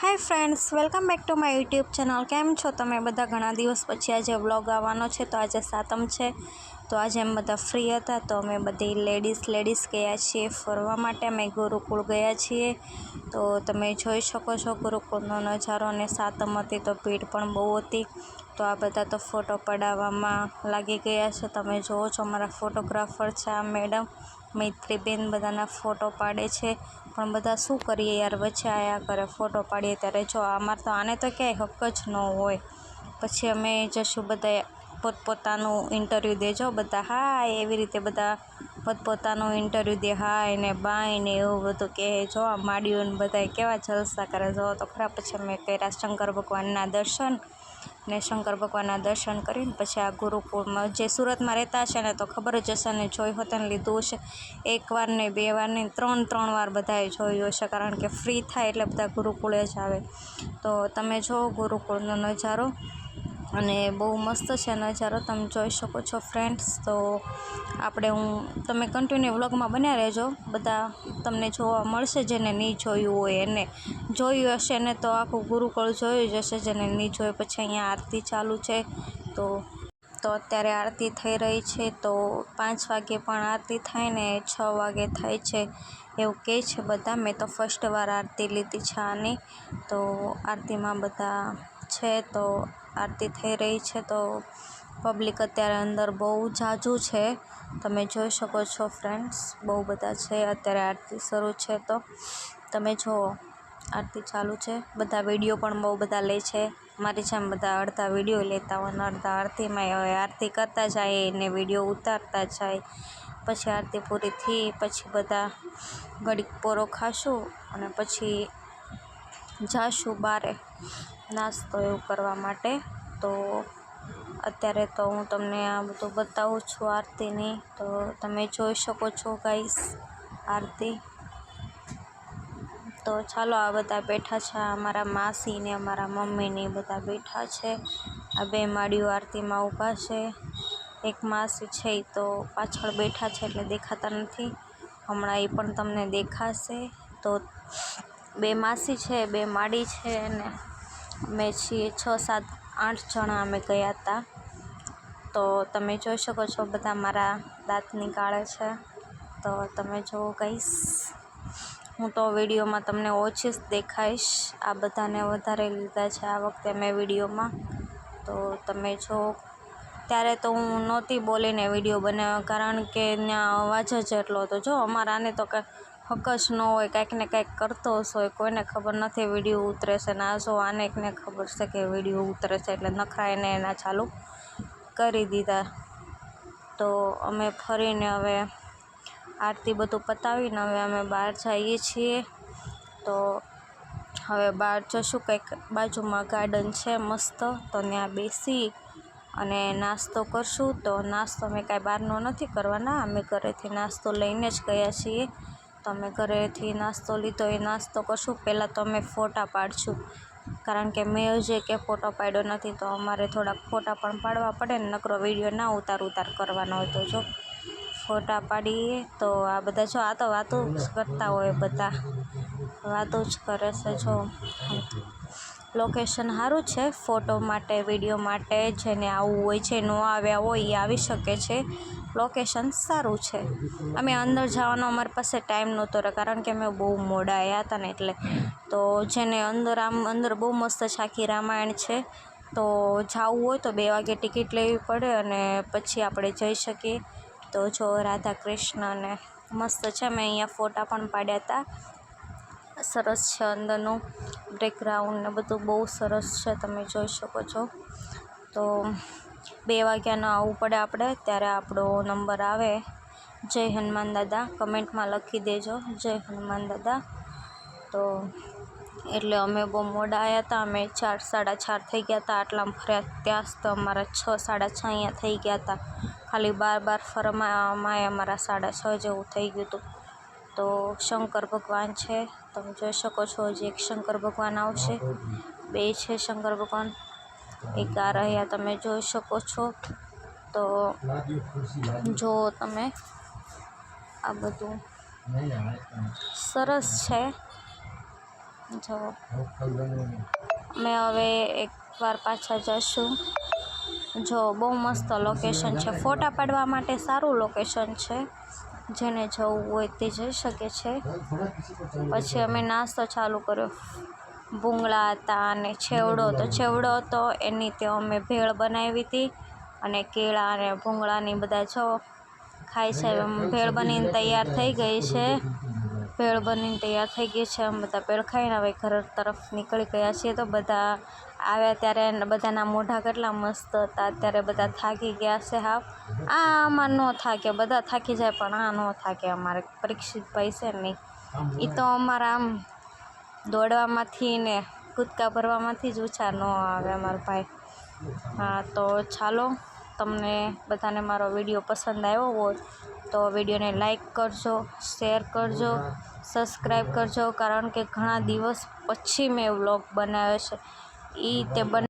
Hi friends welcome back to my YouTube channel કેમ છો તમે? બધા ઘણા દિવસ પછી આજે વ્લોગ આવવાનો છે, તો આજે સાતમ છે. તો આજે એમ બધા ફ્રી હતા, તો અમે બધી લેડીઝ લેડીઝ ગયા છીએ ફરવા માટે. અમે ગુરુકુળ ગયા છીએ. તો તમે જોઈ શકો છો ગુરુકુળનો નજારો અને સાતમ હતી તો ભીડ પણ બહુ હતી. તો આ બધા તો ફોટો પડાવવામાં લાગી ગયા છે. તમે જુઓ છો અમારા ફોટોગ્રાફર છે આ મેડમ મૈત્રીબેન બધાના ફોટો પાડે છે. પણ બધા શું કરીએ યાર? વચ્ચે આયા કરે, ફોટો પાડીએ ત્યારે જો અમારે તો આને તો ક્યાંય હક જ ન હોય. પછી અમે જશું બધા પોતપોતાનું ઇન્ટરવ્યૂ દેજો બધા, હાય, એવી રીતે બધા પોતપોતાનું ઇન્ટરવ્યૂ દે. હાય ને બાય ને એવું બધું કહે. જો આ માડ્યું બધા કેવા જલસા કરે. જો તો ખરા, પછી અમે કર્યા શંકર ભગવાનના દર્શન ને શંકર ભગવાનના દર્શન કરીને પછી આ ગુરુકુળમાં જે સુરતમાં રહેતા છે ને તો ખબર જ હશે ને જોઈ હોત ને લીધું હશે. એક વાર ને બે વાર ને ત્રણ ત્રણ વાર બધાએ જોયું હશે કારણ કે ફ્રી થાય એટલે બધા ગુરુકુળે જ આવે. તો તમે જો ગુરુકુળનો નજારો. અને બહુ મસ્ત છે નજારો, તમે જોઈ શકો છો ફ્રેન્ડ્સ તો આપણે હું, તમે કન્ટિન્યુ વ્લોગમાં બન્યા રહેજો. બધા તમને જોવા મળશે જેને નહીં જોયું હોય એને જોયું હશે ને તો આખું ગુરુકુળ જોયું જ હશે જેને નહીં જોયું. પછી અહીંયા આરતી ચાલુ છે. તો તો અત્યારે આરતી થઈ રહી છે. તો પાંચ વાગે પણ આરતી થાય ને છ વાગે થાય છે. એવું કહે છે બધા. મેં તો ફર્સ્ટ વાર આરતી લીધી છે આની. તો આરતીમાં બધા છે. તો આરતી થઈ રહી છે, તો પબ્લિક અત્યારે અંદર બહુ ઝાઝું છે. તમે જોઈ શકો છો ફ્રેન્ડ્સ બહુ બધા છે. અત્યારે આરતી શરૂ છે, તો તમે જુઓ, આરતી ચાલુ છે. બધા વીડિયો પણ બહુ બધા લે છે. મારી જેમ બધા અડધા વીડિયો લેતા હોય અને અડધા આરતીમાં હવે આરતી કરતા જાય ને વીડિયો ઉતારતા જાય. પછી આરતી પૂરી થઈ, પછી બધા ઘડીક પોરો ખાશું અને પછી જાશું બારે. નાસ્તો એવું કરવા માટે. તો અત્યારે તો હું તમને આ બધું બતાવું છું આરતીની. તો તમે જોઈ શકો છો ગાઈસ આરતી. તો ચાલો આ બધા બેઠા છે અમારા માસી ને અમારા મમ્મી ને બધા બેઠા છે. આ બે માળીઓ આરતીમાં ઊભા છે. એક માસી છે તો પાછળ બેઠા છે એટલે દેખાતા નથી. હમણાં એ પણ તમને દેખાશે. તો બે માસી છે, બે માળી છે અને અમે છીએ છ, સાત, આઠ જણા અમે ગયા હતા. તો તમે જોઈ શકો છો બધા મારા દાંત નીકાળે છે. તો તમે જો કહીશ હું તો વિડીયોમાં તમને ઓછી જ દેખાઈશ. આ બધાને વધારે લીધા છે આ વખતે મેં વિડીયોમાં. તો તમે જો, ત્યારે તો હું નહોતી બોલીને વીડિયો બનાવ્યો, કારણ કે ત્યાં અવાજ જ એટલો હતો. જો, અમારાને તો કંઈ જ ન હોય, કાંઈક ને કાંઈક કરતો હોય. કોઈને ખબર નથી વીડિયો ઉતરે છે ને આ જો આનેકને ખબર છે કે વીડિયો ઉતરે છે એટલે નખરા એને એના ચાલુ કરી દીધા. તો અમે ફરીને હવે આરતી બધું પતાવીને હવે અમે બહાર જઈએ છીએ. તો હવે બહાર જશું, કંઈક બાજુમાં ગાર્ડન છે મસ્ત, તો ત્યાં બેસી અને નાસ્તો કરશું. તો નાસ્તો અમે કાંઈ બહારનો નથી કરવાના, અમે ઘરેથી નાસ્તો લઈને જ ગયા છીએ. તો અમે ઘરેથી નાસ્તો લીધો એ નાસ્તો કરશું. પહેલાં તો અમે ફોટા પાડશું. કારણ કે મેં હજી કે ફોટો પાડ્યો નથી તો અમારે થોડાક ફોટા પણ પાડવા પડે ને નકરો વીડિયો ના ઉતાર ઉતાર કરવાનો હોય તો જો. ફોટા પાડીએ તો આ બધા જો આ તો વાતો જ કરતા હોય બધા. વાતો જ કરે છે જો. લોકેશન સારું છે ફોટો માટે વીડિયો માટે, જેને આવવું હોય છે, ન આવ્યા હોય એ આવી શકે છે. લોકેશન સારું છે. અમે અંદર જવાનો, અમારી પાસે ટાઈમ નહોતો કારણ કે અમે બહુ મોડા આવ્યા હતા ને એટલે. તો જેને અંદર આમ, અંદર બહુ મસ્ત છે રામાયણ છે, તો જવું હોય તો બે વાગે ટિકિટ લેવી પડે અને પછી આપણે જઈ શકીએ. તો જો રાધા કૃષ્ણને મસ્ત છે મેં અહીંયા ફોટા પણ પાડ્યા હતા. સરસ છે અંદરનું બેકગ્રાઉન્ડ ને બધું બહુ સરસ છે, તમે જોઈ શકો છો. તો બે વાગ્યાના આવવું પડે આપણે, ત્યારે આપણો નંબર આવે. જય હનુમાન દાદા, કમેન્ટમાં લખી દેજો, જય હનુમાન દાદા. તો એટલે અમે બહુ મોડા આવ્યા હતા અમે ચાર, સાડા ચાર થઈ ગયા હતા આટલામાં ફર્યા ત્યાં તો અમારા છ, સાડા છ અહીંયા થઈ ગયા હતા ખાલી બાર બાર ફરવામાં, અમારા સાડા છ જેવું થઈ ગયું હતું તો શંકર ભગવાન છે તમે જોઈ શકો છો હજી એક શંકર ભગવાન આવશે. બે છે શંકર ભગવાન, એક આ રહ્યા તમે જોઈ શકો છો. તો જો તમે આ બધું સરસ છે. જો અમે હવે એકવાર પાછા જશું જો બહુ મસ્ત લોકેશન છે. ફોટા પાડવા માટે સારું લોકેશન છે. જેને જવું હોય તે જઈ શકે છે. પછી અમે નાસ્તો ચાલુ કર્યો. ભૂંગળા હતા અને છેવડો તો છેવડો હતો એની તે અમે ભેળ બનાવી હતી અને કેળા અને ભૂંગળાની બધા જો ખાય છે. ભેળ બનીને તૈયાર થઈ ગઈ છે. ભેળ બનીને તૈયાર થઈ ગઈ છે. અમે બધા ભેળ ખાઈને હવે ઘર તરફ નીકળી ગયા છીએ. તો બધા આવ્યા ત્યારે બધાના મોઢા કેટલા મસ્ત હતા. અત્યારે બધા થાકી ગયા છે હાવ. આ આમાં ન થાકે, બધા થાકી જાય પણ આ ન થાકે. અમારે પરીક્ષિત ભાઈ છે નહીં એ તો અમારા આમ દોડવામાંથી ને કૂદકા ભરવામાંથી જ ઓછા ન આવે અમારા ભાઈ. હા, તો ચાલો, તમને બધાને મારો વીડિયો પસંદ આવ્યો હોય તો વિડીયોને લાઇક કરજો, શેર કરજો, સબસ્ક્રાઈબ કરજો, કારણ કે ઘણા દિવસ પછી મેં વ્લોગ બનાવ્યો છે. એ તે બન